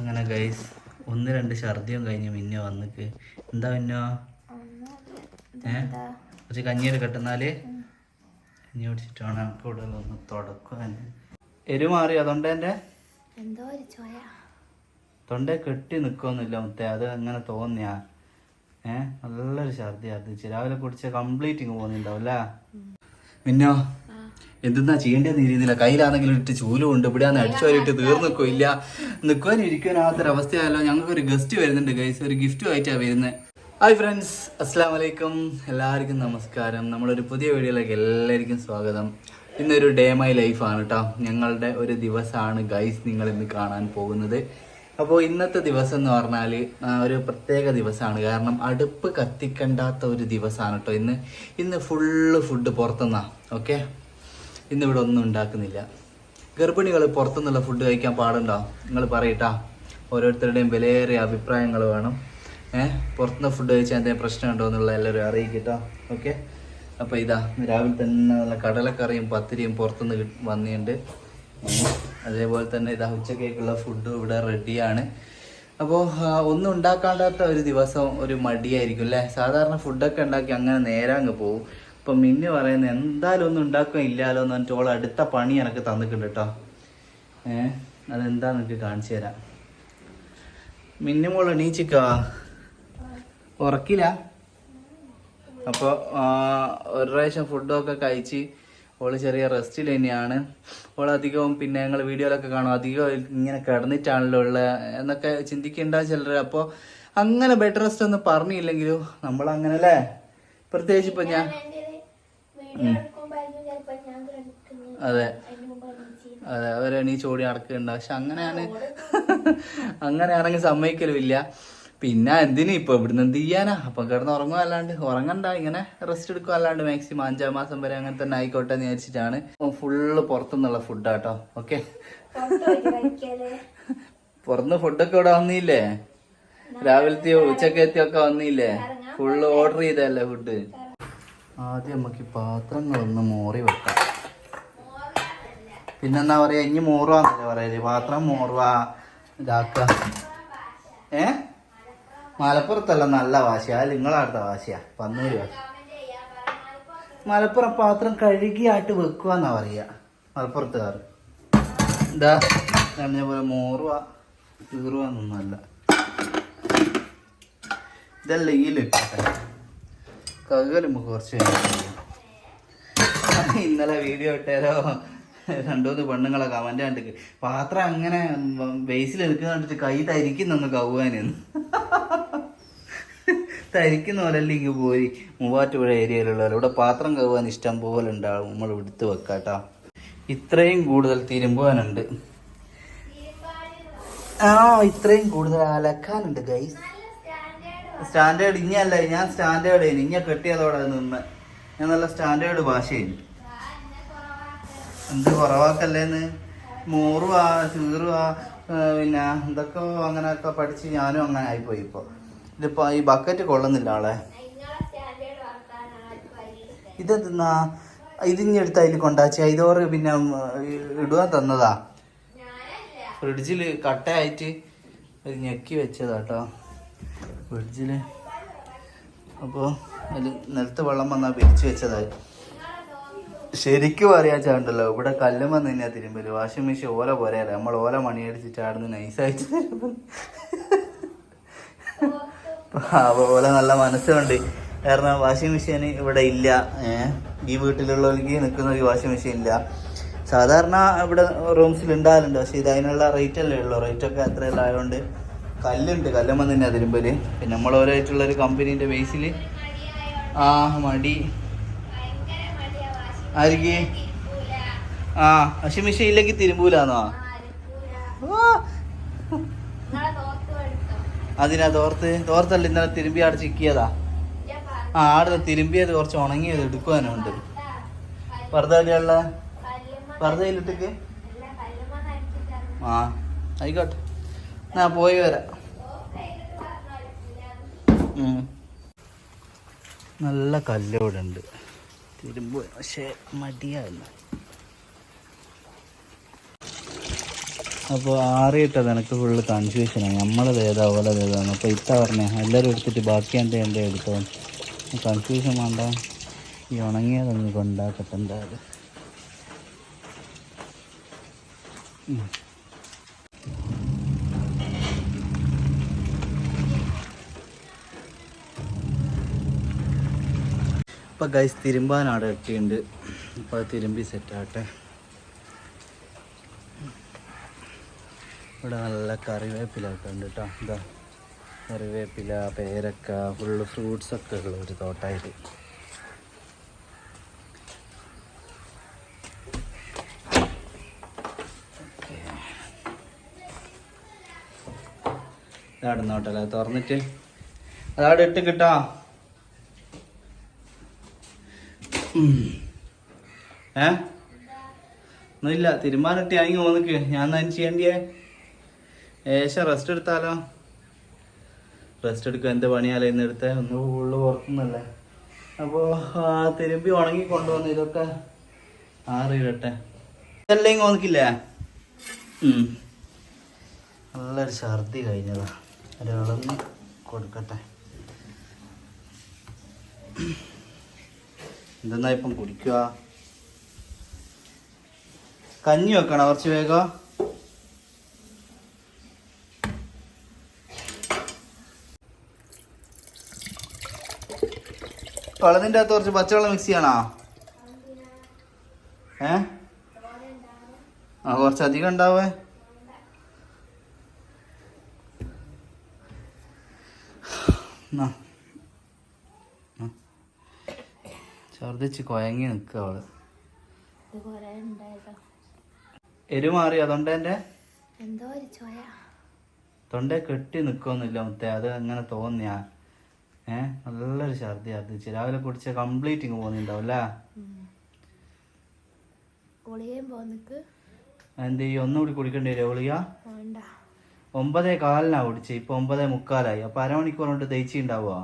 അങ്ങനെ ഗൈസ് ഒന്ന് രണ്ട് ഛർദിയും കഴിഞ്ഞ് മിന്നെ വന്നിക്ക്. എന്താ മിന്ന? ഏ? കുറച്ച് കഞ്ഞിയിൽ കെട്ടുന്നാൽ കഞ്ഞി കുടിച്ചിട്ടാണ് നമുക്ക് ഇവിടെ ഒന്ന് തുടക്കാൻ എരു മാറി അതുകൊണ്ട് എന്റെ? ചോയ. തൊണ്ട കെട്ടി നിൽക്കൊന്നുമില്ല മുത്തേ അത് അങ്ങനെ തോന്നിയാ. ഏ? നല്ലൊരു ഛർദി ഛർദിച്ച് രാവിലെ കുടിച്ച കംപ്ലീറ്റ് ഇങ്ങ് പോകുന്നുണ്ടാവും അല്ലേ? മിന്നോ? എന്തെന്നാ ചെയ്യേണ്ടതെന്ന് ഇരിക്കുന്നില്ല കയ്യിലാണെങ്കിലും ഇട്ട് ചൂലും ഉണ്ട്. ഇവിടെ അടിച്ചു വരിട്ട് തീർന്നു ഇല്ല? നിൽക്കുവാനും ഇരിക്കാനാകാത്തൊരവസ്ഥയല്ലോ ഞങ്ങൾക്ക് ഒരു ഗസ്റ്റ് വരുന്നുണ്ട് ഗൈസ് ഒരു ഗിഫ്റ്റും ആയിട്ടാണ് വരുന്നത് ഹായ് ഫ്രണ്ട്സ് അസ്സാം വലൈക്കും എല്ലാവർക്കും നമസ്കാരം. നമ്മളൊരു പുതിയ വീഡിയോയിലേക്ക് എല്ലാവർക്കും സ്വാഗതം. ഇന്നൊരു ഡേ മൈ ലൈഫാണ് കേട്ടോ ഞങ്ങളുടെ ഒരു ദിവസമാണ് ഗൈസ് നിങ്ങൾ ഇന്ന് കാണാൻ പോകുന്നത്. അപ്പോൾ ഇന്നത്തെ ദിവസം എന്ന് പറഞ്ഞാൽ ഒരു പ്രത്യേക ദിവസമാണ്. കാരണം അടുപ്പ് കത്തിക്കണ്ടാത്ത ഒരു ദിവസമാണ് കേട്ടോ ഇന്ന്. ഇന്ന് ഫുള്ള് ഫുഡ് പുറത്തുനിന്നാണ് ഓക്കെ ഇന്നിവിടെ ഒന്നും ഉണ്ടാക്കുന്നില്ല. ഗർഭിണികൾ പുറത്തുനിന്നുള്ള ഫുഡ് കഴിക്കാൻ പാടുണ്ടോ? നിങ്ങൾ പറയട്ടാ. ഓരോരുത്തരുടെയും വിലയേറിയ അഭിപ്രായങ്ങൾ വേണം. ഏഹ് പുറത്തുനിന്ന് ഫുഡ് കഴിച്ചാൽ എന്തെങ്കിലും പ്രശ്നമുണ്ടോ എന്നുള്ള എല്ലാവരും അറിയിക്കട്ടോ. ഓക്കെ? അപ്പോൾ ഇതാ രാവിലെ തന്നെ നല്ല കടലക്കറിയും പത്തിരിയും പുറത്തുനിന്ന് വന്നിട്ടുണ്ട്. അതേപോലെ തന്നെ ഇതാ ഉച്ചക്കേക്കുള്ള ഫുഡ് ഇവിടെ റെഡിയാണ് അപ്പോൾ ഒന്നും ഉണ്ടാക്കാണ്ടാത്ത ഒരു ദിവസം ഒരു മടിയായിരിക്കും അല്ലേ? സാധാരണ ഫുഡൊക്കെ ഉണ്ടാക്കി അങ്ങനെ നേരെ അങ്ങ് പോകും. അപ്പം മിന്നു പറയുന്ന എന്തായാലും ഒന്നും ഉണ്ടാക്കാൻ ഇല്ലാലോ എന്ന് പറഞ്ഞിട്ട് ഓൾ അടുത്ത പണി എനിക്ക് തന്നിട്ടുണ്ട് കേട്ടോ ഏ അതെന്താ നിനക്ക് കാണിച്ചു തരാം. മിന്നുമോൾ എണീച്ചിക്കോ? ഉറക്കില്ല? അപ്പോൾ ഒരു പ്രാവശ്യം ഫുഡൊക്കെ കഴിച്ച് ഓൾ ചെറിയ റെസ്റ്റിൽ തന്നെയാണ്. ഓൾ അധികവും പിന്നെ ഞങ്ങൾ വീഡിയോയിലൊക്കെ കാണും. അധികം ഇങ്ങനെ കിടന്നിട്ടാണല്ലോ ഉള്ളത് എന്നൊക്കെ ചിന്തിക്കേണ്ട ചിലർ അപ്പോൾ അങ്ങനെ ബെഡ് റെസ്റ്റ് ഒന്നും പറഞ്ഞില്ലെങ്കിലും നമ്മൾ അങ്ങനെ അല്ലേ പ്രത്യേകിച്ച് ഇപ്പം ഞാൻ വീഡിയോ എടുക്കുമ്പോഴായിരിക്കും ചിലപ്പോൾ ഞാൻ കിടക്കുന്നത് അതെ. അതെ അവരെണീച്ച് ഓടി നടക്കുന്നുണ്ട്. പക്ഷെ അങ്ങനെയാണ് അങ്ങനെ അങ്ങനെയാണെങ്കിൽ സമ്മതിക്കലുമില്ല. പിന്നെ എന്തിനു ഇപ്പൊ ഇവിടുന്ന് എന്ത് ചെയ്യാനാ? അപ്പൊ കിടന്ന് ഉറങ്ങുക അല്ലാണ്ട്. ഉറങ്ങണ്ട ഇങ്ങനെ റെസ്റ്റ് എടുക്കുക അല്ലാണ്ട് മാക്സിമം അഞ്ചാം മാസം വരെ അങ്ങനെ തന്നെ ആയിക്കോട്ടെ എന്ന് വിചാരിച്ചിട്ടാണ്. ഫുള്ള് പുറത്തുനിന്നുള്ള ഫുഡാട്ടോ ഓക്കെ പുറത്തുനിന്ന് ഫുഡൊക്കെ ഇവിടെ വന്നില്ലേ? രാവിലത്തെയോ ഉച്ചക്കത്തെയോ ഒക്കെ വന്നില്ലേ? ഫുള്ള് ഓർഡർ ചെയ്തല്ലേ ഫുഡ് ആദ്യം നമുക്ക് പാത്രങ്ങളൊന്ന് മോറി വെക്കാം. പിന്നെന്താ പറയാ ഇനി മോറുവാന്നല്ലേ പറയൽ? പാത്രം മോറുവാ ഇതാക്ക. ഏ? മലപ്പുറത്തല്ല നല്ല വാശിയാ. അത് വാശിയാ. പന്നൂര് മലപ്പുറം പാത്രം കഴുകിയായിട്ട് വെക്കുവാന്നാ പറയുക മലപ്പുറത്തുകാർ. എന്താ പറഞ്ഞ പോലെ മോറുവാ തീറുവാന്നൊന്നല്ല ഇതല്ല ഈ ലിട്ടട്ടെ നമുക്ക് കുറച്ച്. ഇന്നലെ വീഡിയോ ഇട്ടേരോ? രണ്ടുമൂന്ന് പെണ്ണുങ്ങളെ കമന്റ് കണ്ടിട്ട് പാത്രം അങ്ങനെ ബേസിൽ എടുക്കുന്ന കണ്ടിട്ട് കൈ തരിക്കുന്നു കൗവാനെന്ന് തരിക്കുന്ന പോലല്ല ഇങ്ങ് പോയി. മൂവാറ്റുപുഴ ഏരിയയിലുള്ള ഇവിടെ പാത്രം കഴുകാൻ ഇഷ്ടം പോലെ ഉണ്ടാവും. നമ്മൾ എടുത്ത് വെക്കാട്ടോ. ഇത്രയും കൂടുതൽ തിരുമ്പുവാനുണ്ട്. ആ ഇത്രയും കൂടുതൽ അലക്കാനുണ്ട് ഗൈസ് സ്റ്റാൻഡേർഡ് ഇനിയല്ല ഞാൻ സ്റ്റാൻഡേർഡ് ആയിരുന്നു. ഇങ്ങനെ കെട്ടിയതോടെ നിന്ന്. ഞാൻ നല്ല സ്റ്റാൻഡേർഡ് ഭാഷയായിരുന്നു. എന്ത് കുറവാക്കല്ലേന്ന് മോറുവാ ചീറുവാ പിന്നെ ഇതൊക്കെ അങ്ങനെയൊക്കെ പഠിച്ച് ഞാനും അങ്ങനെ ആയിപ്പോയി ഇപ്പോൾ ഇതിപ്പോ ഈ ബക്കറ്റ് കൊള്ളുന്നില്ല ആളെ. ഇതെന്താ ഇതിഞ്ഞി എടുത്ത് അതിൽ കൊണ്ടാച്ച്? ഇതോറ് പിന്നെ ഇടുവാൻ തന്നതാ. ഫ്രിഡ്ജിൽ കട്ടയായിട്ട് ഞെക്കി വെച്ചതാ കേട്ടോ അപ്പോൾ അതിൽ നിലത്ത് വെള്ളം വന്നാൽ പിരിച്ചു വെച്ചതായി. ശരിക്കും പറയാച്ചാണ്ടല്ലോ ഇവിടെ കല്ലും വന്ന് തന്നെയാണ് തിരുമ്പൽ. വാഷിംഗ് മെഷീൻ ഓല പോലെയല്ല. നമ്മൾ ഓല മണിയടിച്ചിട്ട് ആടുന്ന് നൈസായിട്ട് ഓല നല്ല മനസ്സുണ്ട്. കാരണം വാഷിംഗ് മെഷീൻ ഇവിടെ ഇല്ല. ഈ വീട്ടിലുള്ളവർക്ക് നിൽക്കുന്ന ഒരു വാഷിംഗ് മെഷീൻ ഇല്ല. സാധാരണ ഇവിടെ റൂംസിൽ ഉണ്ടാകലുണ്ട് പക്ഷേ ഇത് അതിനുള്ള റേറ്റ് അല്ലേ ഉള്ളൂ. റേറ്റ് ഒക്കെ അത്രയല്ല ആയതുകൊണ്ട് കല്ലുണ്ട് കല്ലുമ്മ തന്നെ തിരുമ്പൽ പിന്നെ നമ്മൾ ഓരോയിട്ടുള്ള ഒരു കമ്പനീന്റെ ബേസിൽ ആ മടി. ആർക്ക് ആ പക്ഷെ മിഷ ഇല്ലെങ്കിൽ തിരുമ്പൂലാന്നോ? അതിനാ തോർത്ത്? തോർത്തല്ല ഇന്നലെ തിരുമ്പി അവിടെ ചിക്കിയതാ. ആ ആടെ തിരുമ്പിയത് കുറച്ച് ഉണങ്ങിയത് എടുക്കുവാനുണ്ട്. വെറുതെ നനച്ചിട്ടാണ്. ആ ആയിക്കോട്ടെ. ഞാൻ പോയി വരാം. നല്ല കല്ലോടെ ഉണ്ട്. തിരുമ്പോ പക്ഷെ മടിയായിരുന്നു. അപ്പോൾ ആറിയിട്ടത് എനിക്ക് ഫുള്ള് കൺഫ്യൂഷനാണ് നമ്മളത് ഏതാ ഓലത് ഏതാണ് അപ്പോൾ ഇത്ത പറഞ്ഞേ എല്ലാവരും എടുത്തിട്ട് ബാക്കി എന്റെ എന്റെ എടുത്തോ. കൺഫ്യൂഷൻ വേണ്ട. ഈ ഉണങ്ങിയതൊന്ന് കൊണ്ടാക്കട്ടെ എന്തായാലും. ഉം. അപ്പോൾ ഗൈസ് തിരുമ്പാൻ അവിടെ ഇട്ടിട്ടുണ്ട് അപ്പോൾ അത് തിരുമ്പി സെറ്റാകട്ടെ ഇവിടെ നല്ല കറിവേപ്പില ഒക്കെ ഉണ്ട് കേട്ടോ എന്താ കറിവേപ്പില പേരക്ക ഫുള്ള് ഫ്രൂട്ട്സ് ഒക്കെ ഉള്ള ഒരു തോട്ടായിട്ട് ഇതാടുന്നോട്ടല്ലേ തുറന്നിട്ട്. അതവിടെ ഇട്ട് കിട്ടോ? ഏ? ഒന്നുമില്ല തീരുമാനിട്ട് ഞാൻ ഇങ്ങ് വന്നിക്ക് ഞാൻ എന്നാ ഇനി ചെയ്യണ്ടിയേ? ഏശ റെസ്റ്റ് എടുത്താലോ? റെസ്റ്റ് എടുക്കുക എന്ത് പണിയാലോ ഇന്ന് എടുത്ത? ഒന്ന് ഫുള്ള് പുറത്തുനിന്നല്ലേ അപ്പോൾ തിരുമ്പി ഉണങ്ങി കൊണ്ടുവന്ന് ഇതൊക്കെ ആറിയിടട്ടെ എല്ലാം ഇങ്ങ് വന്നിക്കില്ലേ ഉം. നല്ലൊരു ഛർദി കഴിഞ്ഞതാ. ഒരാളൊന്ന് കൊടുക്കട്ടെ. എന്തെന്നാ ഇപ്പം കുടിക്കുക? കഞ്ഞി വെക്കണം കുറച്ച് വേഗം? വെള്ളത്തിന്റെ അകത്ത് കുറച്ച് പച്ചവെള്ളം മിക്സ് ചെയ്യണോ? ഏ? ആ കുറച്ചധികം ഉണ്ടാവേ. ഛർദിച്ച് കൊയങ്ങി നിൽക്കുക അവൾ. എരു മാറി അതുകൊണ്ട് എന്റെ തൊണ്ട കെട്ടി നിൽക്കൊന്നുമില്ല മുത്തേ അത് അങ്ങനെ തോന്നിയാ. ഏ നല്ലൊരു ഛർദി ഛർദിച്ച് രാവിലെ കുടിച്ച കംപ്ലീറ്റ് ഇങ്ങ് പോകുന്നുണ്ടാവും അല്ലേ? എന്ത് ചെയ്യും? ഒന്നുകൂടി കുടിക്കേണ്ടി വരും ഒളിയ വേണ്ട. ഒമ്പതേ കാലിനാ കുടിച്ച് ഇപ്പൊ ഒമ്പതേ മുക്കാലായി. അപ്പൊ അരമണിക്കൂർ കൊണ്ട് തേച്ചിണ്ടാവുക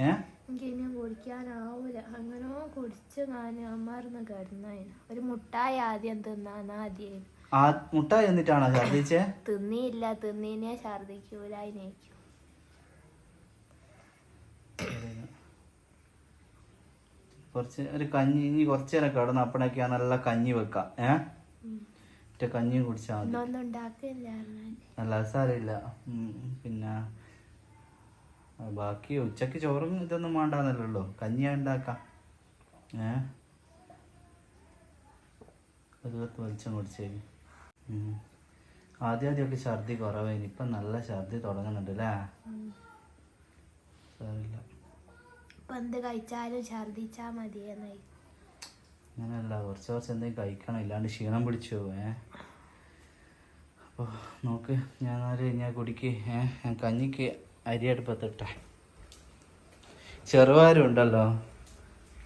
ഉം. എനിക്ക് ഇനി കുടിക്കാനാവൂല. അങ്ങനെ കുടിച്ച് ഞാൻ അമ്മാർന്ന് കിടന്നതിന് ഒരു മുട്ടായി ആദ്യം തിന്നാൻ ആദ്യം ആ മുട്ട എന്നിട്ടാണോ ഛർദിച്ചേ തിന്നിയില്ല. തിന്നീനെ ഛർദിക്കൂല കുറച്ച് ഒരു കഞ്ഞി ഇനി കുറച്ച് നേരം കിടന്ന് അപ്പണൊക്കെ നല്ല കഞ്ഞി വെക്കാം. ഏ? മറ്റേ കഞ്ഞിയും കുടിച്ചാൽ മതി. അല്ല സാരമില്ല. പിന്നെ ബാക്കി ഉച്ചയ്ക്ക് ചോറും ഇതൊന്നും വേണ്ടാന്നല്ലോ കഞ്ഞി ഉണ്ടാക്കാം. ഏ? ഒരു പത്ത് വെളിച്ചം കുടിച്ചേക്ക് ആദ്യം ആദ്യമൊക്കെ ഛർദി കുറവായിരുന്നു. ഇപ്പം നല്ല ഛർദി തുടങ്ങുന്നുണ്ട് അല്ലേ? സാറില്ല എന്ത് കഴിച്ചാലും ഛർദിച്ചാ മതിയെന്നായി. അങ്ങനെയല്ല കുറച്ച് കുറച്ച് എന്തെങ്കിലും കഴിക്കണം. ഇല്ലാണ്ട് ക്ഷീണം പിടിച്ചു ഏ? അപ്പോൾ നോക്ക്. ഞാൻ നാല് ഞാൻ കുടിക്ക്. ഏ? ഞാൻ കഞ്ഞിക്ക് അരി അടുപ്പത്തിട്ടെ ചെറുപയറും ഉണ്ടല്ലോ.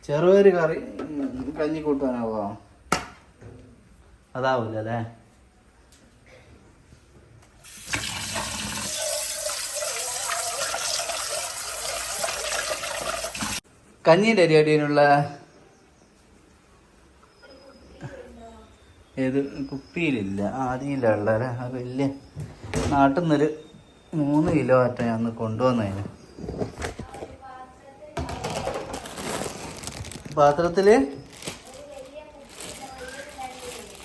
ചെറുപയർ കറി കഞ്ഞി കൂട്ടാനാവോ? അതാവില്ല അല്ലേ? കഞ്ഞീന്റെ അരി ഏത് കുപ്പിയിലില്ല ആദ്യമില്ല അത് വലിയ നാട്ടിൽ നിന്നൊരു മൂന്ന് കിലോ ആറ്റ ഞാൻ കൊണ്ടുവന്നതിന്. പാത്രത്തിൽ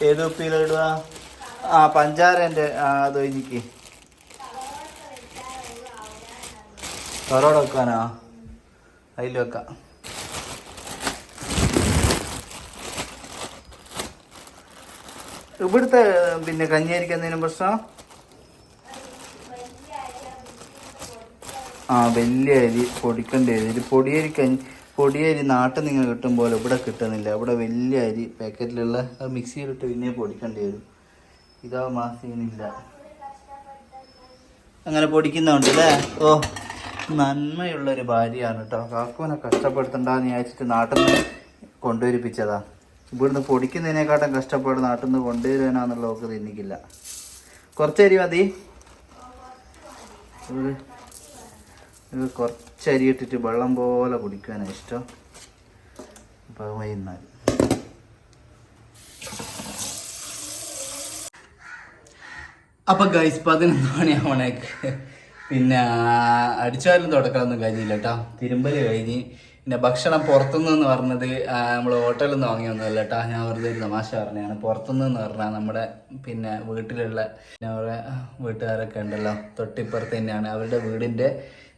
ഏത് ആ പഞ്ചാരന്റെ ആ അത് എനിക്ക് കറോട വെക്കാനാ? അതിൽ വെക്കാം. ഇവിടുത്തെ പിന്നെ കഞ്ഞി അരിക്കുന്നതിനും പ്രശ്നം? ആ വലിയ അരി പൊടിക്കേണ്ടി വരും ഇത് പൊടിയരി കഞ്ഞി പൊടിയരി നാട്ടിൽ നിങ്ങൾ കിട്ടും പോലെ ഇവിടെ കിട്ടുന്നില്ല. ഇവിടെ വലിയ അരി പാക്കറ്റിലുള്ള മിക്സിയിലിട്ട് പിന്നെ പൊടിക്കേണ്ടി വരും. ഇതാ മാസീനില്ല അങ്ങനെ പൊടിക്കുന്നുണ്ട് അല്ലേ? ഓ നന്മയുള്ളൊരു ഭാര്യയാണ് കേട്ടോ കാക്കുവിനെ കഷ്ടപ്പെടുത്തണ്ടെന്ന് വിചാരിച്ചിട്ട് നാട്ടിൽ നിന്ന് കൊണ്ടുവരിപ്പിച്ചതാ. ഇവിടുന്ന് പൊടിക്കുന്നതിനെക്കാട്ടും കഷ്ടപ്പാട് നാട്ടിൽ നിന്ന് കൊണ്ടുവരാനാന്നുള്ള ഒക്കെ തിന്നിക്കില്ല. കുറച്ചരി മതി. ഒരു കുറച്ച് കുറച്ചരി ഇട്ടിട്ട് വെള്ളം പോലെ കുടിക്കാനാണ് ഇഷ്ടം. അപ്പോൾ വൈകുന്നേരം. അപ്പൊ ഗൈസ് പതിനൊന്ന് മണിയാവണേക്ക്. പിന്നെ അടിച്ചാലും തുടക്കലൊന്നും കഴിഞ്ഞില്ല കേട്ടോ. തിരുമ്പൽ കഴിഞ്ഞ്. പിന്നെ ഭക്ഷണം പുറത്തുനിന്ന് പറഞ്ഞത് നമ്മൾ ഹോട്ടലിൽ നിന്ന് വാങ്ങിയൊന്നുമല്ല കേട്ടോ. ഞാൻ വെറുതെ ഒരു തമാശ പറഞ്ഞാണ് പുറത്തുനിന്ന് പറഞ്ഞാൽ നമ്മുടെ പിന്നെ വീട്ടിലുള്ള പിന്നെ അവരുടെ വീട്ടുകാരൊക്കെ ഉണ്ടല്ലോ. തൊട്ടിപ്പുറത്ത് തന്നെയാണ്. അവരുടെ വീടിന്റെ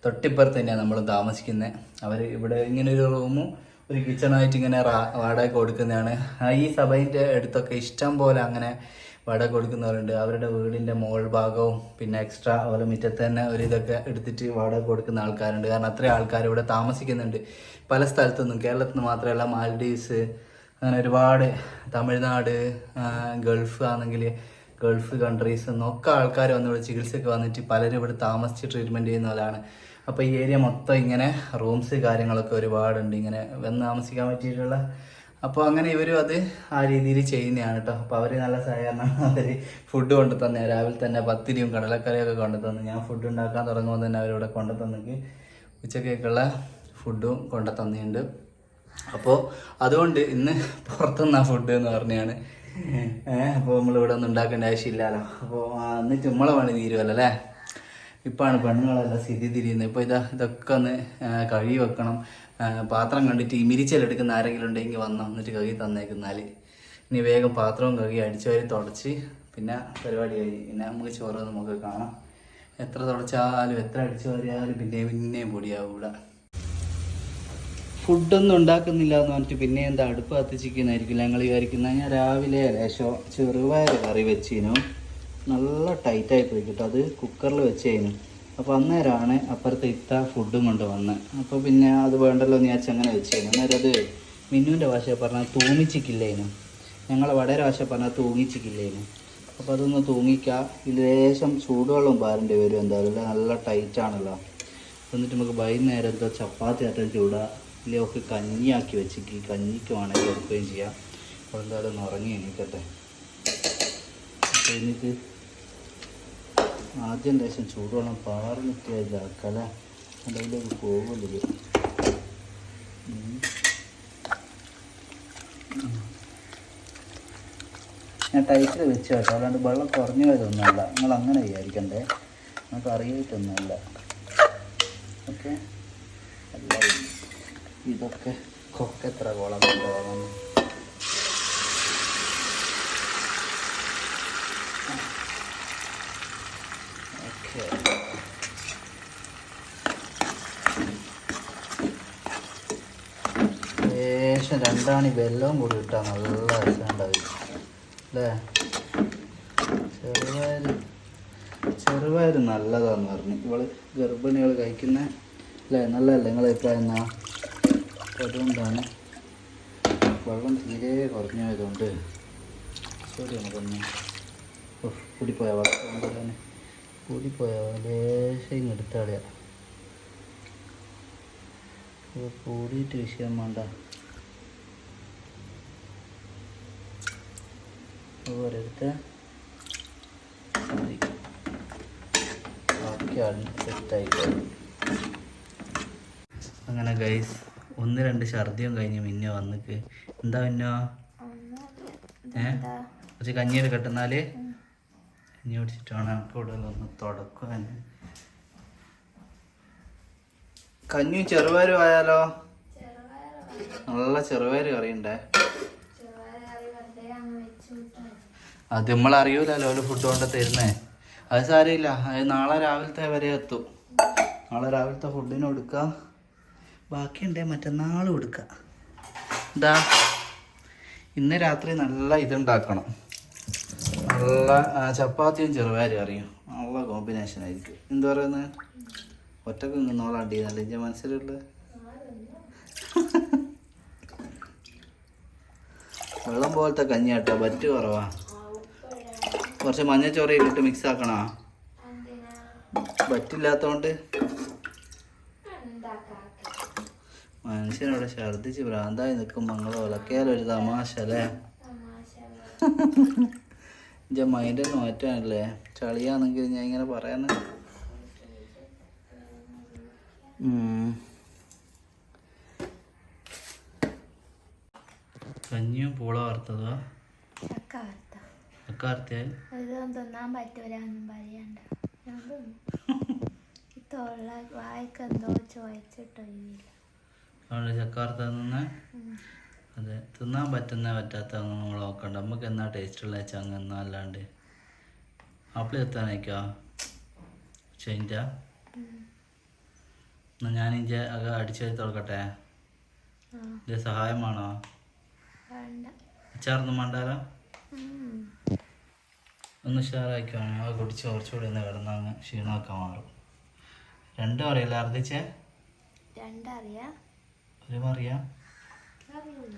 തൊട്ടിപ്പുറത്ത് തന്നെയാണ് നമ്മൾ താമസിക്കുന്നത് അവർ ഇവിടെ ഇങ്ങനെ ഒരു റൂമും ഒരു കിച്ചണായിട്ട് ഇങ്ങനെ വാടക കൊടുക്കുന്നതാണ്. ഈ സഭയിന്റെ അടുത്തൊക്കെ ഇഷ്ടം പോലെ അങ്ങനെ വാടക കൊടുക്കുന്നവരുണ്ട്. അവരുടെ വീടിന്റെ മോൾ ഭാഗവും പിന്നെ എക്സ്ട്രാ അതുപോലെ മുറ്റത്ത് തന്നെ ഒരു ഇതൊക്കെ എടുത്തിട്ട് വാടക കൊടുക്കുന്ന ആൾക്കാരുണ്ട്. കാരണം അത്രയും ആൾക്കാർ ഇവിടെ താമസിക്കുന്നുണ്ട്. പല സ്ഥലത്തു നിന്നും കേരളത്തിൽ നിന്ന് മാത്രമല്ല മാൽഡീവ്സ് അങ്ങനെ ഒരുപാട് തമിഴ്നാട് ഗൾഫ് ആണെങ്കിൽ ഗൾഫ് കൺട്രീസ് നിന്നൊക്കെ ആൾക്കാർ വന്നിവിടെ ചികിത്സയ്ക്ക് വന്നിട്ട് പലരും ഇവിടെ താമസിച്ച് ട്രീറ്റ്മെന്റ് ചെയ്യുന്നവരാണ് അപ്പോൾ ഈ ഏരിയ മൊത്തം ഇങ്ങനെ റൂംസ് കാര്യങ്ങളൊക്കെ ഒരുപാടുണ്ട്. ഇങ്ങനെ വന്ന് താമസിക്കാൻ പറ്റിയിട്ടുള്ള അപ്പോൾ അങ്ങനെ ഇവരും അത് ആ രീതിയിൽ ചെയ്യുന്നതാണ് കേട്ടോ. അപ്പോൾ അവർ നല്ല സഹകരണമാണ് അവർ ഫുഡ് കൊണ്ടു തന്നെ രാവിലെ തന്നെ പത്തിരിയും കടലക്കറിയൊക്കെ കൊണ്ടു തന്നു ഞാൻ ഫുഡ് ഉണ്ടാക്കാൻ തുടങ്ങുമ്പോൾ തന്നെ അവരിവിടെ കൊണ്ടു തന്നെങ്കിൽ ഉച്ചക്കേക്കുള്ള ഫുഡും കൊണ്ടു തന്നിട്ടുണ്ട് അപ്പോൾ അതുകൊണ്ട് ഇന്ന് പുറത്തുനിന്നാ ഫുഡ് എന്ന് പറഞ്ഞാണ്. ഏഹ് അപ്പോൾ നമ്മളിവിടെ ഒന്നും ഉണ്ടാക്കേണ്ട ആവശ്യമില്ലല്ലോ. അപ്പോൾ എന്നിട്ട് ചുമ്മള പണി തീരുമല്ലോ അല്ലേ? ഇപ്പാണ് പെണ്ണുങ്ങളെല്ലാം സ്ഥിതി തിരിയുന്നത് ഇപ്പോൾ ഇതാ ഇതൊക്കെ ഒന്ന് കഴുകി വെക്കണം. പാത്രം കണ്ടിട്ട് ഈ മിരിച്ചലെടുക്കുന്ന ആരെങ്കിലും ഉണ്ടെങ്കിൽ വന്ന് എന്നിട്ട് കഴുകി തന്നേക്കുന്നാൽ ഇനി വേഗം പാത്രവും കഴുകി അടിച്ചു വാരി തുടച്ച് പിന്നെ പരിപാടി കഴിഞ്ഞ്. പിന്നെ നമുക്ക് ചോറ് നമുക്ക് കാണാം. എത്ര തുടച്ചാലും എത്ര അടിച്ചു വരിയാലും പിന്നെയും പിന്നെയും ഇവിടെ. ഫുഡൊന്നും ഉണ്ടാക്കുന്നില്ല എന്ന് പറഞ്ഞിട്ട് പിന്നെ എന്താ അടുപ്പ് കത്തിച്ചിരിക്കുന്നതായിരിക്കും ഞങ്ങൾ വിചാരിക്കുന്ന ഞാൻ രാവിലെ ലേശോ ചെറുപയർ കറി വെച്ചിനു നല്ല ടൈറ്റ് ആയി പോയി കേട്ടോ അത് കുക്കറിൽ വെച്ച് കഴിഞ്ഞു. അപ്പോൾ അന്നേരമാണ് അപ്പുറത്തെ ഇത്ത ഫുഡും കൊണ്ട് വന്നത് അപ്പോൾ പിന്നെ അത് വേണ്ടല്ലോ എന്ന് വിചാരിച്ച് അങ്ങനെ കഴിഞ്ഞു. അന്നേരം അത് മിന്നുവിന്റെ ഭാഷ പറഞ്ഞാൽ തൂങ്ങിച്ചിക്കില്ലേനു. ഞങ്ങളെ വടയുടെ ഭാഷ പറഞ്ഞാൽ തൂങ്ങിച്ചിക്കില്ലേനു. അപ്പോൾ അതൊന്ന് തൂങ്ങിക്കുക ഇതിൽ ലേശം ചൂടുവെള്ളം പാരേണ്ടി വരും എന്തായാലും. നല്ല ടൈറ്റാണല്ലോ എന്നിട്ട് നമുക്ക് വൈകുന്നേരം എന്തോ ചപ്പാത്തി ആറ്റം ചൂടാ. ഇല്ലെങ്കിൽ ഒക്കെ കഞ്ഞിയാക്കി വെച്ചിട്ട് കഞ്ഞിക്ക് വേണമെങ്കിൽ എടുക്കുകയും ചെയ്യാം. അപ്പോൾ എന്തായാലും ഒന്ന് ഉറങ്ങി എണീക്കട്ടെ. അപ്പോൾ എനിക്ക് ആദ്യം ലേശം ചൂടുവെള്ളം പാർന്നിട്ട് ഇതാക്കല അതിലേക്ക് പോകുന്നത് ഞാൻ ടൈറ്റിൽ വെച്ച് കേട്ടോ. അല്ലാണ്ട് വെള്ളം കുറഞ്ഞു പോയതൊന്നുമല്ല നിങ്ങൾ അങ്ങനെ വിചാരിക്കണ്ടേ? നമുക്ക് അറിയായിട്ടൊന്നുമല്ല. ഓക്കെ? അല്ല ഇതൊക്കെ കൊക്കെത്ര കോളം കൊണ്ടുപോകുന്നു ഓക്കെ ലേശം രണ്ടാണി വെല്ലവും കൂടി ഇട്ടാൽ നല്ല രസമുണ്ടാവും അല്ലേ ചെറുപയർ ചെറുപയർ നല്ലതാന്ന് പറഞ്ഞു. ഇവൾ ഗർഭിണികൾ കഴിക്കുന്ന. അല്ലേ നല്ലതല്ലേ നിങ്ങളെ അഭിപ്രായം എന്നാ? അതുകൊണ്ടാണ് വെള്ളം തീരെ കുറഞ്ഞു പോയതുകൊണ്ട് ശരി നമുക്കൊന്ന് കൂടിപ്പോയ? വെള്ളം കൂടിപ്പോയ? ലേശം ഇങ്ങ് എടുത്താളിയാ. കൂടിയിട്ട് വിഷയം വേണ്ട. അതുപോലെ എടുത്ത ബാക്കി സെറ്റായിക്കോളും. അങ്ങനെ ഗൈസ് ഒന്ന് രണ്ട് ഛർദിയും കഴിഞ്ഞ് മിന്നെ വന്നിക്ക്. എന്താ മിന്നോ? ഏ? കുറച്ച് കഞ്ഞി കെട്ടുന്നാൽ? കഞ്ഞി പിടിച്ചിട്ടാണ് വേണം കൂടുതൽ ഒന്ന് തുടക്കാൻ കഞ്ഞി ചെറുപയറും ആയാലോ? നല്ല ചെറുപയർ കറിയുണ്ടേ. അത് നമ്മൾ അറിയൂലല്ലോ ഓൽ ഫുഡ് കൊണ്ട് തരുന്നേ. അത് സാരമില്ല. അത് നാളെ രാവിലത്തെ വരെ എത്തും. നാളെ രാവിലത്തെ ഫുഡിന് കൊടുക്കുക ബാക്കിയുണ്ടേ മറ്റന്നാൾ കൊടുക്കുക ഇതാ. ഇന്ന് രാത്രി നല്ല ഇതുണ്ടാക്കണം. നല്ല ചപ്പാത്തിയും ചെറുപയറും അറിയും? നല്ല കോമ്പിനേഷൻ ആയിരിക്കും. എന്താ പറയുന്നത് ഒറ്റയ്ക്ക് നിന്നോളം അടി നല്ല ഇഞ്ച മനസ്സിലുള്ള? വെള്ളം പോലത്തെ കഞ്ഞിയാട്ടോ. പറ്റ് കുറവാ. കുറച്ച് ചോറ് ഇട്ടിട്ട് മിക്സ് ആക്കണോ? പറ്റില്ലാത്തോണ്ട്. മനുഷ്യനവിടെ ഛർദിച്ച് ഭ്രാന്തായി നിൽക്കും മങ്ങൾ ഒലക്കിയാലൊരു തമാശ അല്ലേ? എന്റെ മൈൻഡൊന്ന് മാറ്റാനല്ലേ? ചളിയാണെങ്കിൽ ഞാൻ ഇങ്ങനെ പറയാന്ന് ഉം. കഞ്ഞിയും പൂള വറുത്തതോ. ഇതൊന്നും തിന്നാൻ പറ്റൂല എന്നും പറയണ്ട. തിന്നു. തൊള്ള വായ്ക്ക് എന്തോ ചോദിച്ചിട്ടില്ല അവിടെ ചക്കാർത്ത നിന്ന് അതെ. തിന്നാൻ പറ്റുന്ന പറ്റാത്ത നമ്മൾ നോക്കണ്ട. നമുക്ക് എന്നാ ടേസ്റ്റ് ഉള്ള ചങ്ങ എന്നാ അല്ലാണ്ട്. ആപ്പിൾ എത്താനേക്കാ ചെയിന്റെ എന്നാ ഞാൻ ഇഞ്ചെ അക അടിച്ചു തുറക്കട്ടെ ഇത് സഹായമാണോ അച്ചാർന്ന് മണ്ടാലോ. ഒന്ന് ഉഷാറാക്കിയാണ് അത് കുടിച്ച് കുറച്ചുകൂടി ഒന്ന് കിടന്നങ്ങ് ക്ഷീണമൊക്കെ മാറും. രണ്ടും അറിയില്ല. അർദ്ദിച്ചേ രണ്ടറിയാ. ഒരു അറിയാം അറിയില്ല.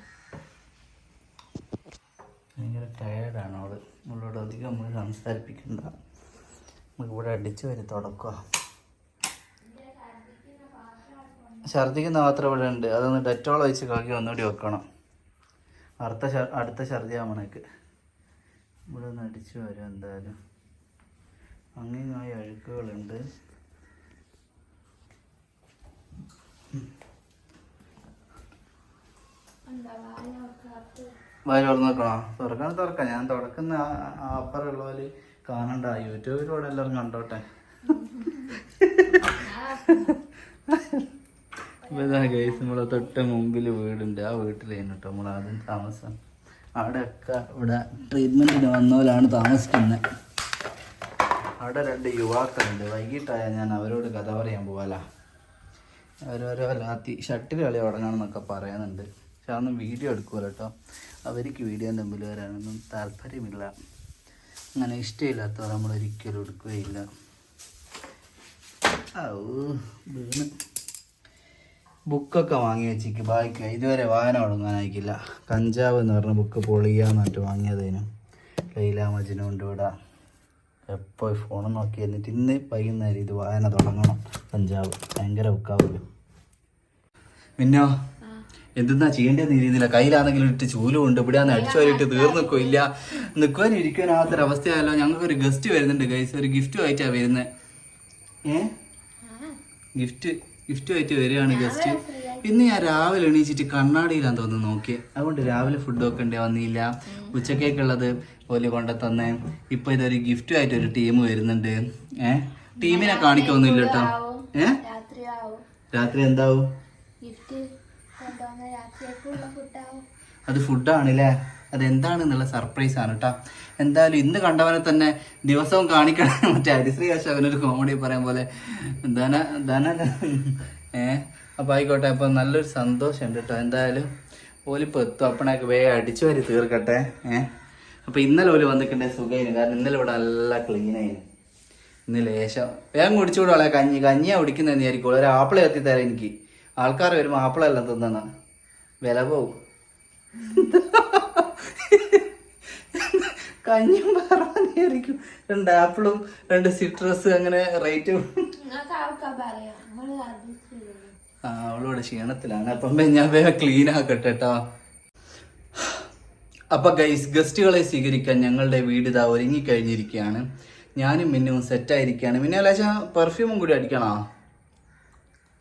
ഭയങ്കര ടയേർഡാണ് അവൾ. നമ്മളോട് അധികം നമ്മൾ സംസാരിപ്പിക്കണ്ട. നമുക്ക് ഇവിടെ അടിച്ചു വരി തുടക്കുക. ഛർദിക്കുന്ന പാത്രം ഇവിടെ ഉണ്ട്. അതൊന്ന് ഡെറ്റോൾ വെച്ച് കഴുകി ഒന്നുകൂടി വെക്കണം. അടുത്ത അടുത്ത ഛർദി ആവണേക്ക്. ഇവിടെ നിന്ന് അടിച്ചു വരും എന്തായാലും. അങ്ങിങ്ങായി അഴുക്കുകളുണ്ട്. വായി നോക്കണോ തുറക്കാൻ തുറക്കാം. ഞാൻ തുറക്കുന്ന ആ- ആ കാണണ്ട. യൂട്യൂബിലൂടെ എല്ലാവരും കണ്ടോട്ടെ. ഇപ്പൊ ഗൈസ് നമ്മളെ തൊട്ട് മുമ്പിൽ വീടുണ്ട്. ആ വീട്ടിലേനു കേട്ടോ നമ്മൾ ആദ്യം താമസം. അവിടെയൊക്കെ ഇവിടെ ട്രീറ്റ്മെന്റിന് വന്നവരാണ് താമസിക്കുന്നത് അവിടെ രണ്ട് യുവാക്കളുണ്ട്. വൈകിട്ടായ ഞാൻ അവരോട് കഥ പറയാൻ പോവാല. അവരോരോ ലാത്തി ഷട്ടിൽ കളി തുടങ്ങണമെന്നൊക്കെ പറയുന്നുണ്ട്. പക്ഷെ വീഡിയോ എടുക്കുമല്ലോ കേട്ടോ. അവർക്ക് വീഡിയോ മുമ്പിൽ വരാനൊന്നും താല്പര്യമില്ല. അങ്ങനെ ഇഷ്ടമില്ലാത്തവർ നമ്മൾ ഒരിക്കലും എടുക്കുകയില്ല. ഔ വീണ്. ബുക്കൊക്കെ വാങ്ങി വെച്ചിക്ക് ബാക്കി ഇതുവരെ വായന തുടങ്ങാനായിക്കില്ല കഞ്ചാവ് എന്ന് പറഞ്ഞ ബുക്ക് പൊളിയാന്ന് പറഞ്ഞിട്ട് വാങ്ങിയതേനു. ലൈല മജ്നു ഉണ്ട് ഇവിടെ. എപ്പോൾ ഫോൺ നോക്കി എന്നിട്ട് ഇന്ന് വൈകുന്നേരം ഇത് വായന തുടങ്ങണം. കഞ്ചാവ്. ഭയങ്കര ബുക്കാവില്ല. പിന്നോ എന്തെന്നാ ചെയ്യേണ്ടതെന്ന് രീതിയില്ല കയ്യിലാണെങ്കിലും ഇട്ട് ചൂലും ഉണ്ട്. ഇവിടെ അടിച്ചു വരിട്ട് തീർന്നു ഇല്ല. നിൽക്കുവാനും ഇരിക്കുവാനാകാത്തൊരു ഞങ്ങൾക്ക് ഒരു ഗസ്റ്റ് വരുന്നുണ്ട് ഗൈസ് ഒരു ഗിഫ്റ്റ് ആയിട്ടാ വരുന്നത് ഏ? ഗിഫ്റ്റ് ഗിഫ്റ്റ് ആയിട്ട് വരികയാണ് ഗസ്റ്റ്. ഇന്ന് ഞാൻ രാവിലെ എണീച്ചിട്ട് കണ്ണാടിയിലാന്ന് തോന്നുന്നു നോക്കിയേ. അതുകൊണ്ട് രാവിലെ ഫുഡ് ഉണ്ടേ വന്നില്ല. ഉച്ചക്കേക്കുള്ളത് പോലെ കൊണ്ടു തന്നെ ഇപ്പൊ ഇതൊരു ഗിഫ്റ്റ് ആയിട്ട് ഒരു ടീം വരുന്നുണ്ട്. ഏ? ടീമിനെ കാണിക്കൊന്നുമില്ല കേട്ടോ. ഏ? രാത്രി എന്താവും? അത് ഫുഡാണല്ലേ അതെന്താണെന്നുള്ള സർപ്രൈസ് ആണ് കേട്ടോ. എന്തായാലും ഇന്ന് കണ്ടവനെ തന്നെ ദിവസവും കാണിക്കണം. മറ്റേ ഹരിശ്രീ അശോകനൊരു കോമഡി പറയാൻ പോലെ. ധന ധന ഏ? അപ്പം ആയിക്കോട്ടെ അപ്പം നല്ലൊരു സന്തോഷമുണ്ട് കേട്ടോ എന്തായാലും ഓലിപ്പോൾ എത്തും. അപ്പണൊക്കെ വേഗം അടിച്ചു വരി തീർക്കട്ടെ ഏ? അപ്പം ഇന്നലെ ഓൽ വന്നിട്ടുണ്ടെങ്കിൽ സുഖമായിരുന്നു കാരണം ഇന്നലെ ഇവിടെ നല്ല ക്ലീനായിന് ഇന്ന് ലേശം വേഗം കുടിച്ചുകൂടെ കഞ്ഞി. കഞ്ഞിയാ കുടിക്കുന്നതെന്ന് വിചാരിക്കും. ഒരു ആപ്പിൾ എത്തി തരാം എനിക്ക്. ആൾക്കാർ വരുമ്പോൾ ആപ്പിളെല്ലാം തിന്നണ. വില പോവും. കഞ്ഞിയും പറഞ്ഞായിരിക്കും രണ്ട് ആപ്പിളും രണ്ട് സിട്രസ് അങ്ങനെ റേറ്റും ആ അവളോട് ക്ഷീണത്തിലാണ്. അപ്പം ഞാൻ വേഗം ക്ലീൻ ആക്കട്ടെ കേട്ടോ അപ്പൊ ഗൈസ് ഗസ്റ്റുകളെ സ്വീകരിക്കാൻ ഞങ്ങളുടെ വീട് ഇതാ ഒരുങ്ങി കഴിഞ്ഞിരിക്കുകയാണ് ഞാനും മിന്നും സെറ്റായിരിക്കുകയാണ് പിന്നെ അല്ലാച്ച പെർഫ്യൂമും കൂടി അടിക്കണോ?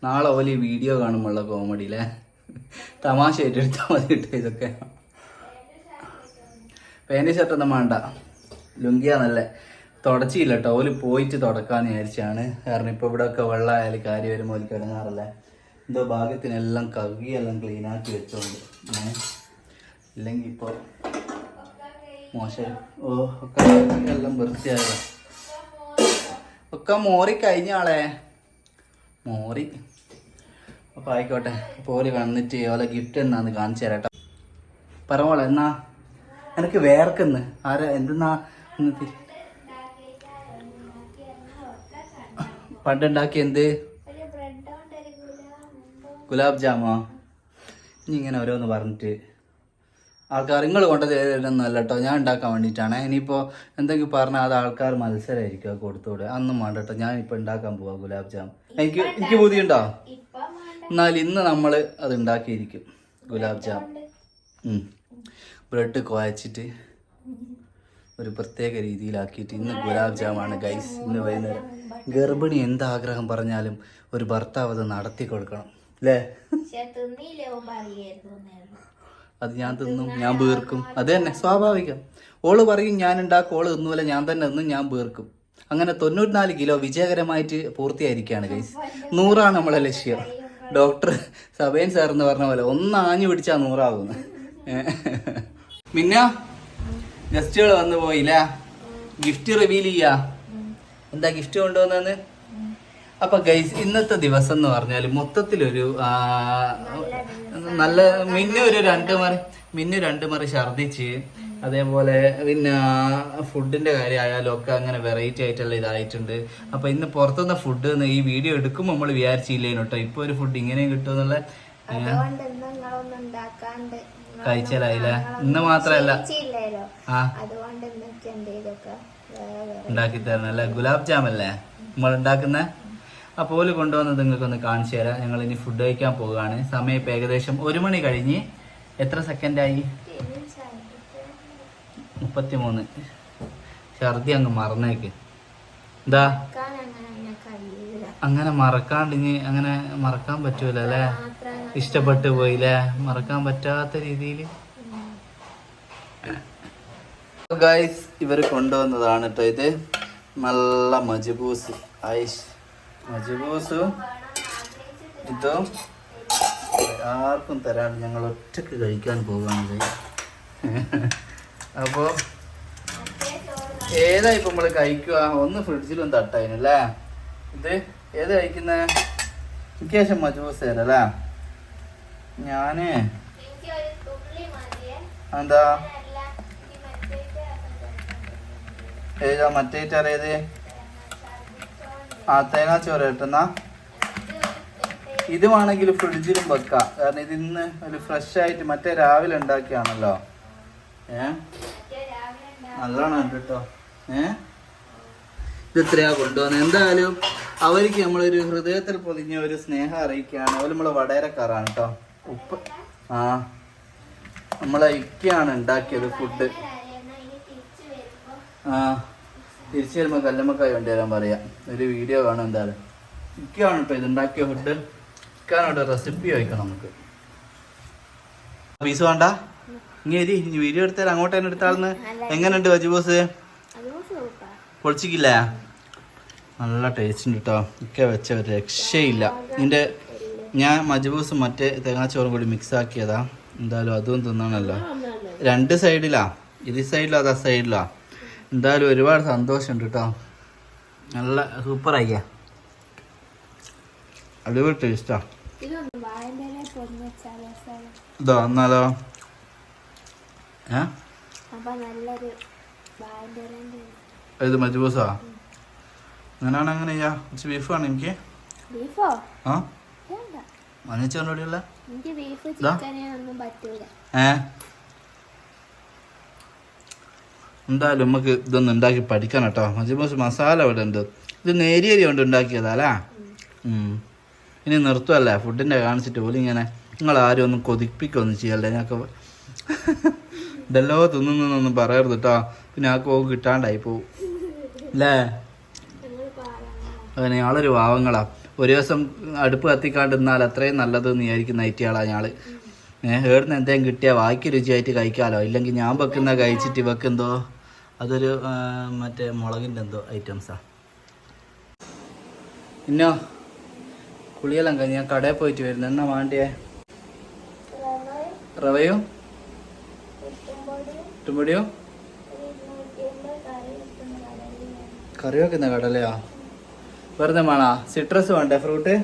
നാളെ ഓൽ വീഡിയോ കാണുമ്പോഴുള്ള കോമഡിയിലെ തമാശ ഏറ്റെടുത്താൽ മതി കേട്ടോ ഇതൊക്കെ. പാന്റ് ഷർട്ടൊന്നും വേണ്ട ലുങ്കിയാന്നല്ലേ. തുടച്ചില്ല കേട്ടോ ഓൽ പോയിട്ട് തുടക്കാന്ന് വിചാരിച്ചാണ്. കാരണം ഇപ്പോൾ ഇവിടെ ഒക്കെ വെള്ളമായാലും കാര്യം വരുമ്പോൾ ഓൽ കിടങ്ങാറില്ല. എന്തോ ഭാഗ്യത്തിനെല്ലാം കവിയെല്ലാം ക്ലീൻ ആക്കി വെച്ചോണ്ട്. ഇല്ലെങ്കിൽ ഇപ്പോൾ മോശം. ഓ ഒക്കെ എല്ലാം വൃത്തിയായതാ. ഒക്കെ മോറി കഴിഞ്ഞ ആളെ. മോറി. അപ്പൊ ആയിക്കോട്ടെ. പോൽ വന്നിട്ട് ഓലെ ഗിഫ്റ്റ് എന്നാന്ന് കാണിച്ചു തരാം കേട്ടോ എന്നാ? എനിക്ക് വേർക്കുന്നു. ആരാ? എന്തെന്നാ? പണ്ടുണ്ടാക്കി എന്ത്? ഗുലാബ് ജാമോ? ഇനി ഇങ്ങനെ ഓരോന്ന് പറഞ്ഞിട്ട്. ആൾക്കാർ നിങ്ങൾ കൊണ്ടത് കൊണ്ടുതരുന്നല്ല കേട്ടോ ഞാൻ ഉണ്ടാക്കാൻ വേണ്ടിയിട്ടാണ്. ഇനിയിപ്പോൾ എന്തെങ്കിലും പറഞ്ഞാൽ അത് ആൾക്കാർ മത്സരമായിരിക്കും കൊടുത്തോട്. അന്നും വേണ്ട കേട്ടോ ഞാനിപ്പോൾ ഉണ്ടാക്കാൻ പോവാ ഗുലാബ് ജാം. എനിക്ക് എനിക്ക് ബുദ്ധിയുണ്ടോ എന്നാൽ ഇന്ന് നമ്മൾ അത് ഉണ്ടാക്കിയിരിക്കും. ഗുലാബ് ജാം. ബ്രെഡ് കുഴച്ചിട്ട് ഒരു പ്രത്യേക രീതിയിലാക്കിയിട്ട് ഇന്ന് ഗുലാബ് ജാമാണ് ഗൈസ് ഇന്ന് വൈകുന്നേരം ഗർഭിണി എന്ത് ആഗ്രഹം പറഞ്ഞാലും ഒരു ഭർത്താവ് അത് നടത്തി കൊടുക്കണം അല്ലേ അത് ഞാൻ തിന്നും ഞാൻ വീർക്കും. അത് തന്നെ സ്വാഭാവികം. ഓൾ പറയും ഞാൻ ഉണ്ടാക്കും ഓൾ തിന്നൂല ഞാൻ തന്നെ തിന്നും ഞാൻ വീർക്കും. അങ്ങനെ തൊണ്ണൂറ്റിനാല് കിലോ വിജയകരമായിട്ട് പൂർത്തിയായിരിക്കുകയാണ് ഗൈസ് നൂറാണ് നമ്മളെ ലക്ഷ്യം. ഡോക്ടർ സബേൻ സാർ എന്ന് പറഞ്ഞ പോലെ ഒന്ന് ആഞ്ഞു പിടിച്ചാൽ നൂറാവുന്നു. മിന്ന ഗസ്റ്റുകൾ വന്നു പോയില്ല? ഗിഫ്റ്റ് റിവീൽ ചെയ്യാ. എന്താ ഗിഫ്റ്റ് കൊണ്ടുവന്നെന്ന് അപ്പൊ ഗൈസ് ഇന്നത്തെ ദിവസം എന്ന് പറഞ്ഞാൽ മൊത്തത്തിലൊരു നല്ല മിന്ന ഒരു രണ്ട് മറി മിന്നു രണ്ട് മറി ഛർദിച്ച് അതേപോലെ പിന്നെ ഫുഡിന്റെ കാര്യമായാലും ഒക്കെ അങ്ങനെ വെറൈറ്റി ആയിട്ടുള്ള ഇതായിട്ടുണ്ട്. അപ്പൊ ഇന്ന് പുറത്തുനിന്ന് ഫുഡ് ഈ വീഡിയോ എടുക്കുമ്പോൾ നമ്മൾ വിചാരിച്ചില്ലേനു കേട്ടോ ഇപ്പൊ ഒരു ഫുഡ് ഇങ്ങനെയും നിങ്ങളൊന്നും ഉണ്ടാക്കാണ്ട് കഴിച്ചാലായില്ലേ? ഇന്ന് മാത്രല്ല. ആ. ഉണ്ടാക്കി തരണം അല്ലേ? ഗുലാബ് ജാം അല്ലേ നമ്മൾ ഉണ്ടാക്കുന്ന? അപ്പോൾ ഓൽ കൊണ്ടുവന്നത് നിങ്ങൾക്ക് ഒന്ന് കാണിച്ചു തരാം. ഞങ്ങൾ ഇനി ഫുഡ് കഴിക്കാൻ പോവുകയാണ്. സമയം ഇപ്പം ഏകദേശം ഒരു മണി കഴിഞ്ഞ് എത്ര സെക്കൻഡായി? മുപ്പത്തിമൂന്ന്. ഛർദി അങ്ങ് മറന്നേക്ക്. എന്താ അങ്ങനെ മറക്കാണ്ട് ഇനി അങ്ങനെ മറക്കാൻ പറ്റൂല അല്ലേ ഇഷ്ടപ്പെട്ട് പോയില്ലേ? മറക്കാൻ പറ്റാത്ത രീതിയിൽ ഗൈസ് ഇവർ കൊണ്ടുവന്നതാണ് കേട്ടോ ഇത്. നല്ല മജുബൂസ്. ഐഷ്. മജുബൂസും ഇതും ആർക്കും തരാണ്ട് ഞങ്ങൾ ഒറ്റയ്ക്ക് കഴിക്കാൻ പോകുകയാണ് അപ്പോൾ അപ്പോ ഏതാ ഇപ്പൊ നമ്മൾ കഴിക്കുക? ഒന്ന് ഫ്രിഡ്ജിലും തട്ടായിനല്ലേ ഇത് ഏത് കഴിക്കുന്നേ? എനിക്ക് ശേഷം മജബൂസ് തരാം അല്ലേ? ഞാൻ. എന്താ ഏതാ മറ്റേ ഏത് ആ തേങ്ങാച്ചോറ് കിട്ടുന്ന. ഇത് വേണമെങ്കിൽ ഫ്രിഡ്ജിലും വെക്കാം. കാരണം ഇത് ഇന്ന് ഒരു ഫ്രഷ് ആയിട്ട് മറ്റേ രാവിലെ ഉണ്ടാക്കിയാണല്ലോ. ഏ? നല്ലോണം കേട്ടോ ഏ? ഇത് എത്രയാ കൊണ്ടുവന്നത് എന്തായാലും അവർക്ക് നമ്മളൊരു ഹൃദയത്തിൽ പൊതിഞ്ഞ ഒരു സ്നേഹം അറിയിക്കുകയാണ്. അവർ നമ്മളെ വടയരക്കാറാണ് കേട്ടോ ഉപ്പ്. ആ. നമ്മളെ ഇക്കയാണ് ഉണ്ടാക്കിയത് ഫുഡ്. ആ. തിരിച്ചു വരുമ്പോൾ കല്ലുമ്മക്കായി കൊണ്ടുവരാൻ പറയാം. ഒരു വീഡിയോ കാണും എന്തായാലും. ഇക്കാണ് കേട്ടോ ഇത് ഉണ്ടാക്കിയ ഫുഡ് ഇക്കാനോട്ട് റെസിപ്പി വയ്ക്കണം നമുക്ക്. പീസ് വേണ്ട? ഇനി എരി ഇനി വീഡിയോ എടുത്താൽ അങ്ങോട്ട് തന്നെ എടുത്താൾന്ന് എങ്ങനെയുണ്ട് വജുബോസ് പൊളിച്ചിക്കില്ല? നല്ല ടേസ്റ്റ് ഉണ്ട് കേട്ടോ ഒക്കെ വെച്ച ഒരു രക്ഷയില്ല. ഇതിന്റെ ഞാൻ മജബൂസും മറ്റേ തേങ്ങാച്ചോറും കൂടി മിക്സ് ആക്കിയതാ. എന്തായാലും അതും തിന്നാണല്ലോ. രണ്ട് സൈഡിലാ ഇത് സൈഡിലോ അതാ സൈഡിലാ എന്തായാലും ഒരുപാട് സന്തോഷമുണ്ട് കേട്ടോ നല്ല സൂപ്പർ ആക്കിയ അടിപൊളി ടേസ്റ്റാ ഇതോ എന്നാലോ? ഏ? ഇത് മജബൂസാ? അങ്ങനെയാണ് അങ്ങനെ ചെയ്യാ. കുറച്ച് ബീഫ് വേണം എനിക്ക്? ആ? ഏ? എന്തായാലും നമുക്ക് ഇതൊന്ന് ഉണ്ടാക്കി പഠിക്കണം കേട്ടോ. മജബൂസ് മസാല ഇവിടെ ഉണ്ട്. ഇത് നേരിയരി കൊണ്ട് ഉണ്ടാക്കിയതാ. ഇനി നിർത്തുമല്ലേ ഫുഡിന്റെ കാണിച്ചിട്ട് പോലും ഇങ്ങനെ നിങ്ങൾ ആരും ഒന്നും കൊതിപ്പിക്കൊന്നും ചെയ്യല്ലേ? ഞങ്ങൾക്ക് ഇതെല്ലോ തിന്നുന്നൊന്നും പറയരുത് കേട്ടോ. പിന്നെ ആ കോ കിട്ടാണ്ടായി പോവും. അല്ലേ? പാവങ്ങളാ അങ്ങനെ ഞങ്ങളൊരു പാവങ്ങളാ. ഒരു ദിവസം അടുപ്പ് കത്തിക്കാണ്ടിരുന്നാൽ അത്രയും നല്ലതെന്ന് വിചാരിക്കുന്ന ഐറ്റിയാളാ ഞാൾ ഏഹ് ഏടുന്ന് എന്തെങ്കിലും കിട്ടിയാൽ വായിക്ക് രുചിയായിട്ട് കഴിക്കാമല്ലോ ഇല്ലെങ്കിൽ ഞാൻ വെക്കുന്ന കഴിച്ചിട്ട് വെക്കെന്തോ അതൊരു മറ്റേ മുളകിന്റെ എന്തോ ഐറ്റംസാ. ഇന്നോ? കുളിയെല്ലാം കഴിഞ്ഞ് ഞാൻ കടയിൽ പോയിട്ട് വരുന്നു. എന്നാ വേണ്ടിയേ? റവയോ? ഇട്ടുമ്പടിയോ കറി വെക്കുന്ന കടലയോ. വെറുതെ വേണോ സിട്രസ് വേണ്ടേ? ഫ്രൂട്ട്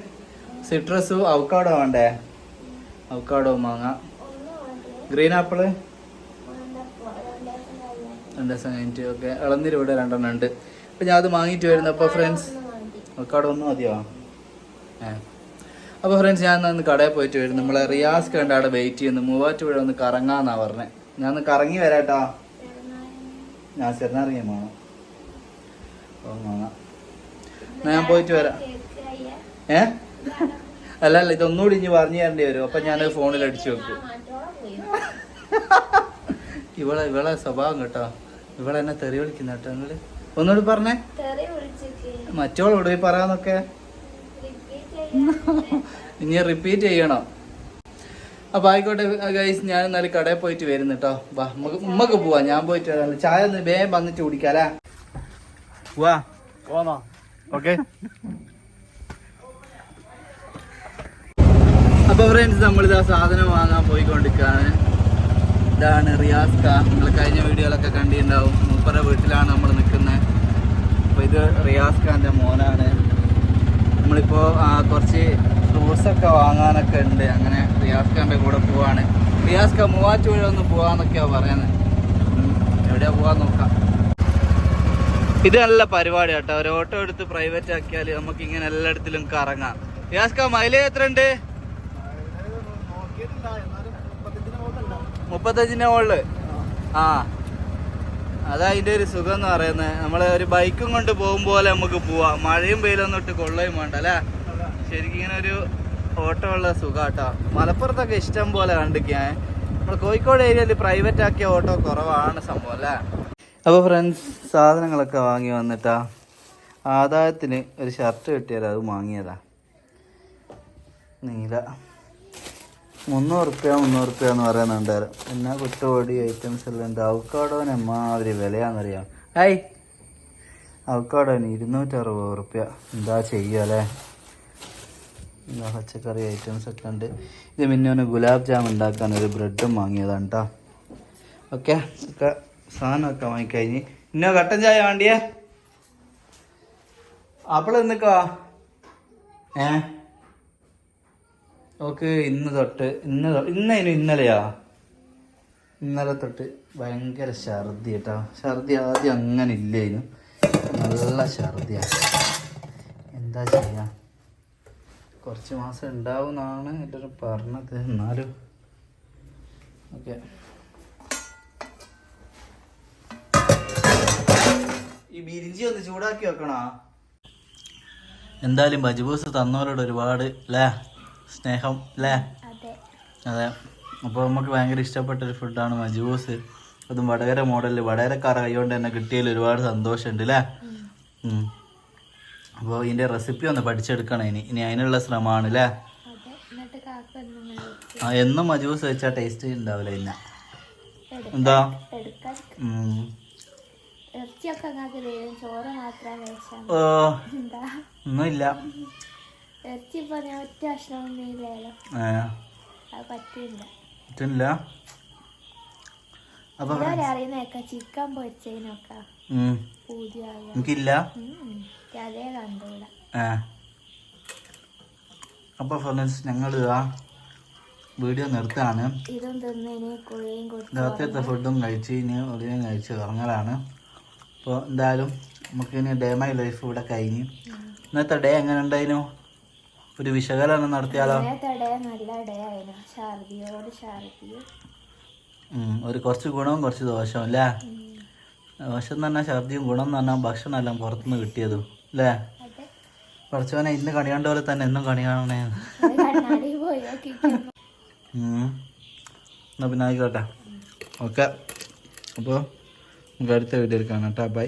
സിട്രസ് അവക്കാടോ വേണ്ടേ? അവക്കാടോ മാങ്ങ. ഗ്രീൻ ആപ്പിൾ രണ്ട് ദിവസം കഴിഞ്ഞിട്ട് ഓക്കെ ഇളന്നിരി ഇവിടെ രണ്ടെണ്ണം ഉണ്ട്. അപ്പം ഞാൻ അത് വാങ്ങിയിട്ട് വരുന്നു അപ്പോൾ ഫ്രണ്ട്സ് അവക്കാടോ ഒന്നും മതിയോ? ഏ. അപ്പോൾ ഫ്രണ്ട്സ് ഞാൻ ഒന്ന് കടയിൽ പോയിട്ട് വരുന്നു നമ്മളെ റിയാസ് കണ്ടാണ് അവിടെ വെയിറ്റ് ചെയ്യുന്നു. മൂവാറ്റുപുഴ ഒന്ന് കറങ്ങാന്നാ പറഞ്ഞത് ഞാൻ ഒന്ന് കറങ്ങി വരാട്ടോ. ഞാൻ ചെറുനാറിയ വേണം ഓ എന്നാ ഞാൻ പോയിട്ട് വരാം. ഏ? അല്ല അല്ല ഇതൊന്നുകൂടി ഇനി പറഞ്ഞു തരേണ്ടി വരും. അപ്പൊ ഞാൻ ഫോണിൽ അടിച്ചു വെക്കും. ഇവളെ ഇവളെ സ്വഭാവം കേട്ടോ. ഇവളെ എന്നെ തെറി വിളിക്കുന്ന കേട്ടോ നിങ്ങൾ. ഒന്നുകൂടി പറഞ്ഞേ. മറ്റോളോട് പോയി പറയാന്നൊക്കെ. ഇനി റിപ്പീറ്റ് ചെയ്യണോ. അപ്പൊ ആയിക്കോട്ടെ ഗൈസ് ഞാൻ എന്നാലും കടയിൽ പോയിട്ട് വരുന്നു കേട്ടോ. വാ നമുക്ക് ഉമ്മക്ക് പോവാ. ഞാൻ പോയിട്ട് വരാം. ചായ ഒന്ന് വേഗം വന്നിട്ട് കുടിക്കാലേ പോവാ പോന്നാ. ഓക്കെ അപ്പൊ ഫ്രണ്ട്സ് നമ്മളിതാ സാധനം വാങ്ങാൻ പോയിക്കൊണ്ടിരിക്കുകയാണ് ഇതാണ് റിയാസ് കാ. നിങ്ങൾ കഴിഞ്ഞ വീഡിയോയിലൊക്കെ കണ്ടിട്ടുണ്ടാവും. മൂപ്പറ വീട്ടിലാണ് നമ്മൾ നിൽക്കുന്നത് അപ്പോൾ ഇത് റിയാസ് ഖാന്റെ മോനാണ്. നമ്മളിപ്പോ കുറച്ച് ഫ്രൂട്ട്സ് ഒക്കെ വാങ്ങാനൊക്കെ ഉണ്ട്. അങ്ങനെ റിയാസ് ഖാന്റെ കൂടെ പോവാണ്. റിയാസ് ഖാൻ മൂവാറ്റുപുഴ ഒന്ന് പോവാന്നൊക്കെയാ പറയുന്നത് എവിടെയാണ് എവിടെയാ പോവാൻ നോക്കാം. ഇത് നല്ല പരിപാടി കേട്ടോ. ഒരു ഓട്ടോ എടുത്ത് പ്രൈവറ്റ് ആക്കിയാൽ നമുക്ക് ഇങ്ങനെ എല്ലായിടത്തിലും കറങ്ങാം. യാസ്ക മൈലേജ് എത്ര ഉണ്ട് മുപ്പത്തഞ്ചിന്റെ മുകളിൽ. ആ. അതാ അതിന്റെ ഒരു സുഖം എന്ന് പറയുന്നത്. നമ്മൾ ഒരു ബൈക്കും കൊണ്ട് പോകും പോലെ നമുക്ക് പോവാം. മഴയും വെയിലൊന്നും ഇട്ട് കൊള്ളയും വേണ്ട അല്ലേ? ശരിക്കും ഇങ്ങനെ ഒരു ഓട്ടോ ഉള്ള സുഖാട്ടോ മലപ്പുറത്തൊക്കെ ഇഷ്ടം പോലെ കണ്ടിരിക്കാൻ നമ്മൾ കോഴിക്കോട് ഏരിയയിൽ പ്രൈവറ്റ് ആക്കിയ ഓട്ടോ കുറവാണ് സംഭവം അല്ലേ? അപ്പോൾ ഫ്രണ്ട്സ് സാധനങ്ങളൊക്കെ വാങ്ങി വന്നിട്ടാ ആദായത്തിന് ഒരു ഷർട്ട് കിട്ടിയാൽ അത് വാങ്ങിയതാ. നീല. മുന്നൂറ് റുപ്യ മുന്നൂറ് റുപ്യ എന്ന് പറയുന്നുണ്ടായിരുന്നു പിന്നെ കുട്ടുപൊടി ഐറ്റംസ് എല്ലാം ഉണ്ട്. അവക്കാടോന് എമ്മാതിരി വിലയാണെന്നറിയാം? ഐ അവക്കാടോന് ഇരുന്നൂറ്ററുപത് റുപ്യ എന്താ ചെയ്യുക അല്ലേ? എന്താ പച്ചക്കറി ഐറ്റംസ് ഒക്കെ ഉണ്ട്. ഇത് മിന്നോന് ഗുലാബ് ജാം ഉണ്ടാക്കാൻ ഒരു ബ്രെഡും വാങ്ങിയതാണ് കേട്ടോ. ഓക്കെ സാധനമൊക്കെ വാങ്ങിക്കഴിഞ്ഞ്. ഇന്നോ കട്ടൻ ചായ വേണ്ടിയേ? അപ്പോൾ എന്തൊക്കെയാ ഏ? ഓക്ക് ഇന്ന് തൊട്ട് ഇന്ന് ഇന്നേനു ഇന്നലെയാ? ഇന്നലെ തൊട്ട് ഭയങ്കര ഛർദി കേട്ടോ. ഛർദി ആദ്യം അങ്ങനെ ഇല്ലേനു നല്ല ഛർദിയാ. എന്താ ചെയ്യാ? കുറച്ച് മാസം ഉണ്ടാവുമെന്നാണ് എല്ലാവരും പറഞ്ഞത്. എന്നാലും ഓക്കെ. ഈ ബിരിഞ്ചി ഒന്ന് ചൂടാക്കി വെക്കണോ? എന്തായാലും ബജ്ബൂസ് തന്നവരോട് ഒരുപാട് അല്ലേ സ്നേഹം അല്ലേ അതെ. അപ്പോൾ നമുക്ക് ഭയങ്കര ഇഷ്ടപ്പെട്ട ഒരു ഫുഡാണ് മജ്ബൂസ് അതും വടകര മോഡലിൽ വടകരക്കാർ കൈകൊണ്ട് തന്നെ കിട്ടിയതിൽ ഒരുപാട് സന്തോഷമുണ്ട് അല്ലേ അപ്പോൾ ഇതിന്റെ റെസിപ്പി ഒന്ന് പഠിച്ചെടുക്കണം ഇനി. ഇനി അതിനുള്ള ശ്രമമാണ് അല്ലേ ആ എന്നും മജൂസ് വെച്ചാൽ ടേസ്റ്റ് ഉണ്ടാവില്ല ഇന്ന എന്താ. ഇറച്ചിയൊക്കെ ചോറ് മാത്രം ഒന്നുമില്ല. ഇറച്ചി ഒറ്റ പറ്റില്ല. അറിയുന്നേക്ക ചിക്കൻ പൊരിച്ചതിനൊക്കെ എനിക്കില്ല. അതേ ഫ്രണ്ട്സ് ഞങ്ങൾ വീഡിയോ നിർത്താണ് രാത്രിയത്തെ ഫുഡും കഴിച്ച് ഇനി ഒളിയും കഴിച്ച് ഇറങ്ങലാണ് അപ്പോൾ എന്തായാലും നമുക്ക് ഇനി ഡേ മൈ ലൈഫ് ഇവിടെ കഴിഞ്ഞു. ഇന്നത്തെ ഡേ എങ്ങനെ ഉണ്ടായിരുന്നു ഒരു വിശകലനം നടത്തിയാലോ? ഒരു കുറച്ച് ഗുണവും കുറച്ച് ദോഷവും അല്ലേ? ദോഷം എന്ന് പറഞ്ഞാൽ ഛർദിയും ഗുണം എന്ന് പറഞ്ഞാൽ ഭക്ഷണം എല്ലാം പുറത്തുനിന്ന് കിട്ടിയതും അല്ലേ? കുറച്ച് കുറച്ചവനെ ഇന്ന് കണിയാണ്ട പോലെ തന്നെ എന്നും കണിയാണേ എന്നാ പിന്നെ ആയിക്കോട്ടെ. ഓക്കെ. അപ്പോൾ നമുക്ക് അടുത്ത വീഡിയോയിൽ കാണാം കേട്ടോ ബൈ